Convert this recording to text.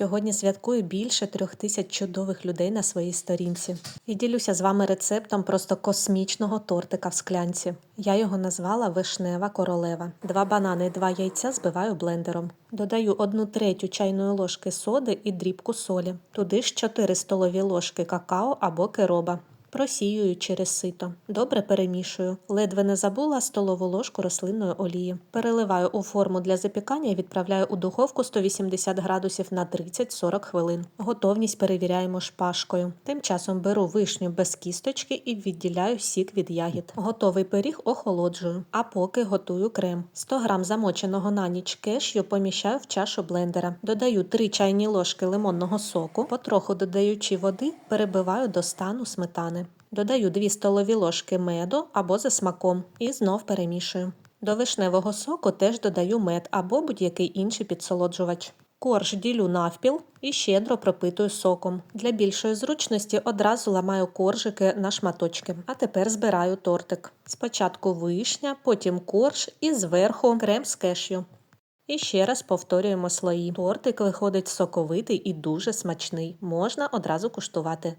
Сьогодні святкую більше трьох тисяч чудових людей на своїй сторінці. І ділюся з вами рецептом просто космічного тортика в склянці. Я його назвала вишнева королева. Два банани два яйця збиваю блендером. Додаю одну третю чайної ложки соди і дрібку солі. Туди ж 4 столові ложки какао або кероба. Просіюю через сито. Добре перемішую. Ледве не забула столову ложку рослинної олії. Переливаю у форму для запікання і відправляю у духовку 180 градусів на 30-40 хвилин. Готовність перевіряємо шпажкою. Тим часом беру вишню без кісточки і відділяю сік від ягід. Готовий пиріг охолоджую. А поки готую крем. 100 грам замоченого на ніч кешю поміщаю в чашу блендера. Додаю 3 чайні ложки лимонного соку, потроху додаючи води, перебиваю до стану сметани. Додаю 2 столові ложки меду або за смаком і знов перемішую. До вишневого соку теж додаю мед або будь-який інший підсолоджувач. Корж ділю навпіл і щедро пропитую соком. Для більшої зручності одразу ламаю коржики на шматочки. А тепер збираю тортик. Спочатку вишня, потім корж і зверху крем з кешю. І ще раз повторюємо слої. Тортик виходить соковитий і дуже смачний. Можна одразу куштувати.